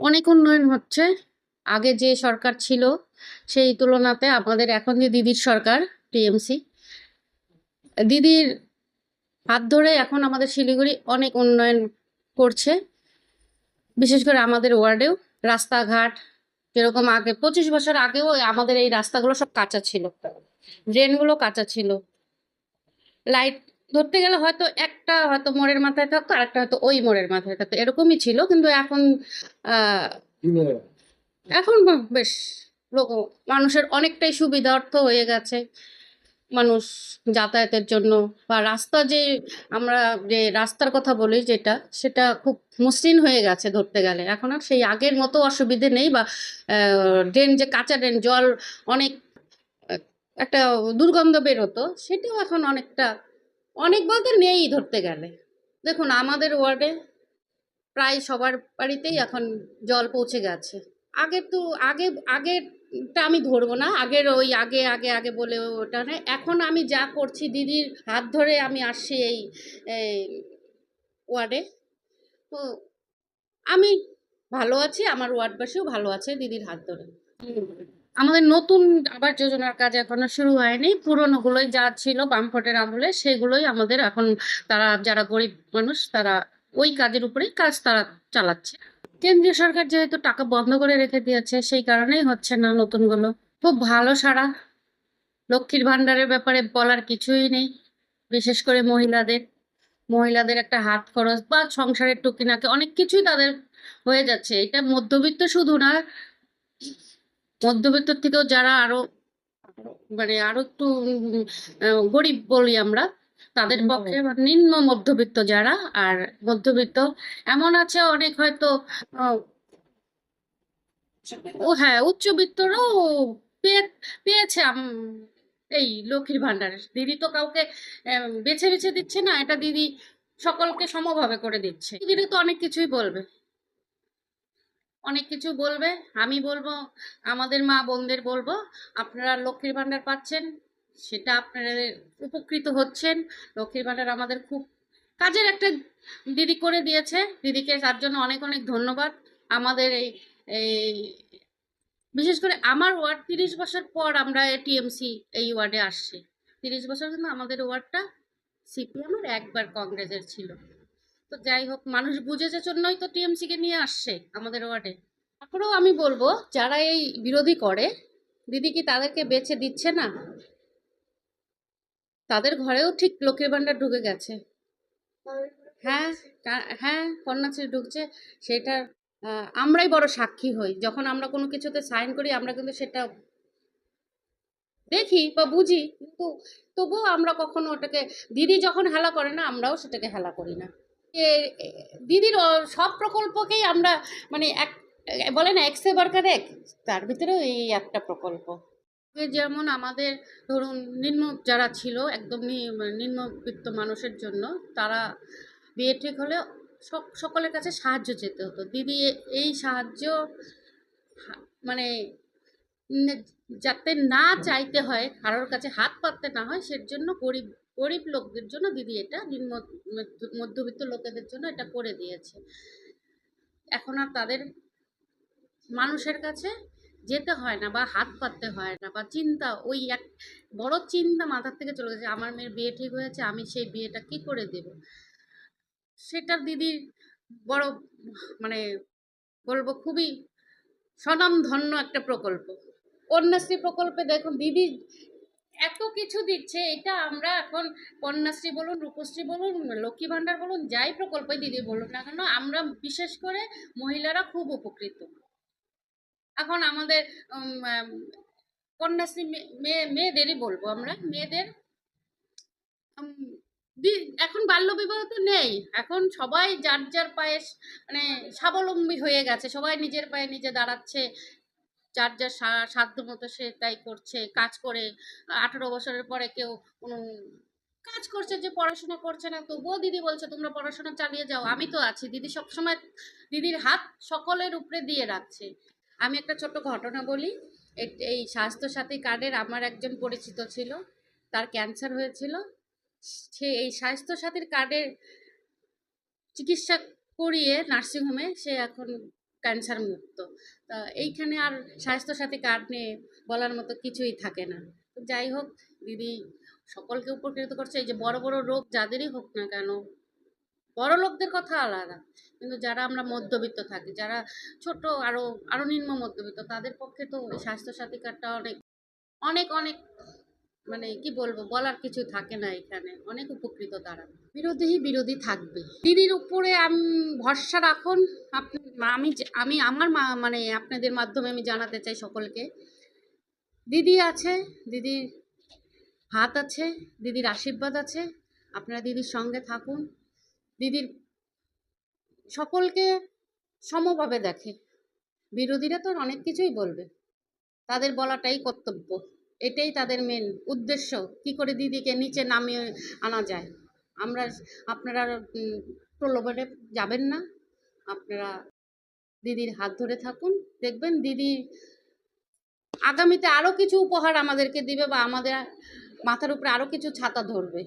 অনেক উন্নয়ন হচ্ছে। আগে যে সরকার ছিল, সেই তুলনাতে আমাদের এখন যে দিদির সরকার, টিএমসি, দিদির হাত ধরে এখন আমাদের শিলিগুড়ি অনেক উন্নয়ন করছে। বিশেষ করে আমাদের ওয়ার্ডেও রাস্তাঘাট যেরকম আগে, পঁচিশ বছর আগেও আমাদের এই রাস্তাগুলো সব কাঁচা ছিল। ড্রেনগুলো কাঁচা ছিল। লাইট ধরতে গেলে হয়তো একটা হয়তো মোড়ের মাথায় থাকতো আর একটা হয়তো ওই মোড়ের মাথায় থাকতো। এরকমই ছিল, কিন্তু এখন এখন বেশ লোক মানুষের অনেকটাই সুবিধার্থ হয়ে গেছে। মানুষ যাতায়াতের জন্য বা রাস্তা যে, আমরা যে রাস্তার কথা বলি যেটা, সেটা খুব মসৃণ হয়ে গেছে ধরতে গেলে। এখন আর সেই আগের মতো অসুবিধে নেই বা ড্রেন যে কাঁচা ড্রেন, জল অনেক, একটা দুর্গন্ধ বেরোতো, সেটাও এখন অনেকটা অনেক বলতে নেই ধরতে গেলে। দেখুন, আমাদের ওয়ার্ডে প্রায় সবার বাড়িতেই এখন জল পৌঁছে গেছে। আগে তো, আগে, আগেরটা আমি ধরবো না। আগের ওই আগে আগে আগে বলে ওটা না এখন আমি যা করছি, দিদির হাত ধরে আমি আসছি এই এই ওয়ার্ডে। তো আমি ভালো আছি, আমার ওয়ার্ডবাসীও ভালো আছে দিদির হাত ধরে। আমাদের নতুন আবার যোজনার কাজ এখনও শুরু হয়নি। পুরোনোগুলোই যা ছিল বামফ্রন্টের আমলে, সেগুলোই আমাদের এখন তারা, যারা গরিব মানুষ, তারা ওই কাজের উপরেই কাজ তারা চালাচ্ছে। কেন্দ্রীয় সরকার যেহেতু টাকা বন্ধ করে রেখে দিয়েছে, সেই কারণেই হচ্ছে না নতুনগুলো। খুব ভালো সারা লক্ষ্মীর ভাণ্ডারের ব্যাপারে বলার কিছুই নেই, বিশেষ করে মহিলাদের। মহিলাদের একটা হাত খরচ বা সংসারের টুকিনাকে অনেক কিছুই তাদের হয়ে যাচ্ছে। এটা মধ্যবিত্ত শুধু না মধ্যবিত্ত থেকেও যারা আরও মানে আরও একটু গরিব বলি আমরা তাদের পক্ষে নিম্ন মধ্যবিত্ত যারা আর মধ্যবিত্ত এমন আছে অনেক হয়তো ও হ্যাঁ উচ্চবিত্তরাও পেয়ে পেয়েছে এই লক্ষ্মীর ভান্ডার দিদি তো কাউকে বেছে বেছে দিচ্ছে না এটা দিদি সকলকে সমভাবে করে দিচ্ছে। দিদি তো অনেক কিছুই বলবে। অনেক কিছু বলবে, আমি বলব, আমাদের মা বোনদের বলব, আপনারা লক্ষ্মীর ভাণ্ডার পাচ্ছেন, সেটা আপনারা উপকৃত হচ্ছেন, লক্ষ্মীর ভাণ্ডার আমাদের খুব কাজের একটা দিদি করে দিয়েছে, দিদিকে তার জন্য অনেক অনেক ধন্যবাদ, আমাদের এই এই, বিশেষ করে আমার ওয়ার্ড তিরিশ বছর পর আমরা টিএমসি এই ওয়ার্ডে আসছি, তিরিশ বছর কিন্তু আমাদের ওয়ার্ডটা সিপিএম আর একবার কংগ্রেসের ছিল। তো যাই হোক, মানুষ বুঝেছে জন্যই তো টিএমসি কে নিয়ে আসছে আমাদের ওয়ার্ডে। তারপরেও আমি বলব, যারা এই বিরোধী করে, দিদি কি তাদেরকে বেছে দিচ্ছে না? তাদের ঘরেও ঠিক লক্ষ্মীর ভাণ্ডার ঢুকে গেছে। হ্যাঁ হ্যাঁ কন্যাশ্রী ঢুকছে, সেটা আমরাই বড় সাক্ষী হই। যখন আমরা কোনো কিছুতে সাইন করি, আমরা কিন্তু সেটা দেখি বা বুঝি, কিন্তু তবুও আমরা কখনো ওটাকে, দিদি যখন হেলা করে না, আমরাও সেটাকে হেলা করি না। দিদির সব প্রকল্পকেই আমরা মানে এক বলে না একসে বারকার এক তার ভিতরেও এই একটা প্রকল্প। যেমন আমাদের ধরুন নিম্ন যারা ছিল, একদম মানে নিম্নবিত্ত মানুষের জন্য, তারা বিয়ে ঠিক হলে সব সকলের কাছে সাহায্য যেতে হতো। দিদি এই সাহায্য মানে যাতে না চাইতে হয়, কারোর কাছে হাত পাততে না হয়, সের জন্য গরিব গরিব লোকদের জন্য দিদি এটা মধ্যবিত্ত লোকেদের জন্য এটা করে দিয়েছে। এখন আর তাদের মানুষের কাছে যেতে হয় না বা হাত পাততে হয় না বা চিন্তা, ওই এক বড় চিন্তা মাথার থেকে চলে গেছে আমার মেয়ের বিয়ে ঠিক হয়েছে, আমি সেই বিয়েটা কি করে দেব? সেটা দিদির বড় মানে বলব খুবই স্বনামধন্য একটা প্রকল্প। কন্যাশ্রী প্রকল্পে দেখুন, দিদি এত কিছু দিচ্ছে, এটা আমরা এখন কন্যাশ্রী বলুন, রূপশ্রী বলুন, লক্ষ্মী ভাণ্ডার বলুন, যাই প্রকল্পই দিদি বলুন না কেন, আমরা বিশেষ করে মহিলারা খুব উপকৃত। এখন আমাদের কন্যাশ্রী মেয়ে মেয়েদেরই বলব আমরা, মেয়েদের এখন বাল্যবিবাহ তো নেই, এখন সবাই যার যার পায়ে মানে স্বাবলম্বী হয়ে গেছে, সবাই নিজের পায়ে নিজে দাঁড়াচ্ছে যার যার সাধ্য মতো সে তাই করছে, কাজ করে, আঠারো বছরের পরে কেউ কোনো কাজ করছে যে পড়াশোনা করছে না, তবুও দিদি বলছে, তোমরা পড়াশোনা চালিয়ে যাও, আমি তো আছি। দিদি সবসময় দিদির হাত সকলের উপরে দিয়ে রাখছে। আমি একটা ছোট্ট ঘটনা বলি এই স্বাস্থ্যসাথী কার্ডের আমার একজন পরিচিত ছিল, তার ক্যান্সার হয়েছিল। সে এই স্বাস্থ্যসাথীর কার্ডের চিকিৎসা করিয়ে নার্সিংহোমে সে এখন ক্যান্সার মুক্ত। তা এইখানে আর স্বাস্থ্যসাথী কার্ড নিয়ে বলার মতো কিছুই থাকে না। যাই হোক, দিদি, সকলকে উপকৃত করছে। এই যে বড় বড় রোগ যাদেরই হোক না কেন, বড় লোকদের কথা আলাদা। কিন্তু যারা আমরা মধ্যবিত্ত থাকি, যারা ছোট আরও আরও নিম্ন মধ্যবিত্ত, তাদের পক্ষে তো স্বাস্থ্যসাথী কার্ডটা অনেক অনেক অনেক মানে কি বলব, বলার কিছু থাকে না এখানে। অনেক উপকৃত তারা। বিরোধী বিরোধী থাকবে। দিদির উপরে আমি, ভরসা রাখুন। আপনি আমি আমি, আমার মানে আপনাদের মাধ্যমে আমি জানাতে চাই সকলকে। দিদি আছে, দিদির হাত আছে, দিদির আশীর্বাদ আছে। আপনারা দিদির সঙ্গে থাকুন। দিদির সকলকে সমভাবে দেখে। বিরোধীরা তো অনেক কিছুই বলবে। তাদের বলাটাই কর্তব্য। এটাই তাদের মেন উদ্দেশ্য। কি করে দিদিকে নিচে নামিয়ে আনা যায়? আমরা আপনারা প্রলোভনে যাবেন না। আপনারা দিদির হাত ধরে থাকুন। দেখবেন দিদি আগামীতে আরও কিছু উপহার আমাদেরকে দিবে বা আমাদের মাথার উপরে আরও কিছু ছাতা ধরবে।